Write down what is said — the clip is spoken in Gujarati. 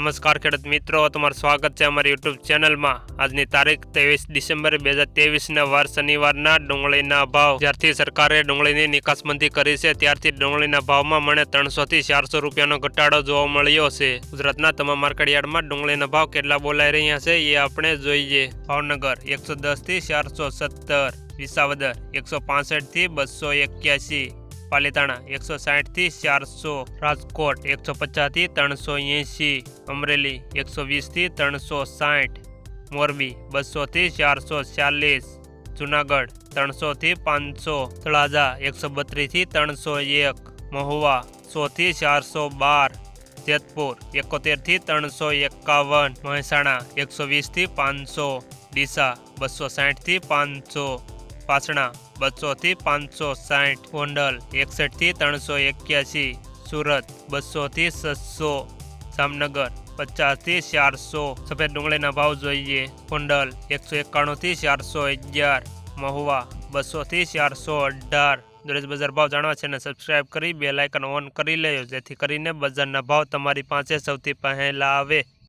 નમસ્કાર ખેડૂત મિત્રો, તમારું સ્વાગત છે અમારી યુટ્યુબ ચેનલમાં. આજની તારીખ ત્રેવીસ ડિસેમ્બર બે હજાર તેવીસના વાર શનિવારના ડુંગળીના ભાવ. જ્યારથી સરકારે ડુંગળીની નિકાસબંધી કરી છે, ત્યારથી ડુંગળીના ભાવમાં મને ત્રણસોથી ચારસો રૂપિયાનો ઘટાડો જોવા મળ્યો છે. ગુજરાતના તમામ માર્કેટયાર્ડમાં ડુંગળીના ભાવ કેટલા બોલાઈ રહ્યા છે, એ આપણે જોઈએ. ભાવનગર એકસો દસથી ચારસો સત્તર, વિસાવદર એકસો પાસઠથી બસો એક્યાસી પાલીતાણા, એકસો સાઠથી ચારસો, રાજકોટ, એકસો પચાસથી ત્રણસો એંશી, અમરેલી, એકસો વીસથી ત્રણસો સાઠ મોરબી, બસોથી ચારસો ચાલીસ, જુનાગઢ, ત્રણસોથી પાંચસો, તળાજા, એકસો બત્રીસથી ત્રણસો એક, મહુવા, સોથી ચારસો બાર, જેતપુર, એકોતેરથી ત્રણસો એકાવન, મહેસાણા, એકસો વીસથી પાંચસો, ડીસા, બસો સાઠથી પાંચસો પાસણા બસોથી પાંચસો સાઠ ગોંડલ એકસઠથી ત્રણસો એક્યાસી, સુરત બસોથી છસો, જામનગર પચાસથી ચારસો, સફેદ ડુંગળીના ભાવ જોઈએ ગોંડલ એકસો એકાણુંથી ચારસો અગિયાર, મહુવા બસોથી ચારસો અઢાર. દરેજ બજાર ભાવ જાણવા છે ને સબસ્ક્રાઇબ કરી, બે લાઇકન ઓન કરી લેજો, જેથી કરીને બજારના ભાવ તમારી પાસે સૌથી પહેલાં આવે.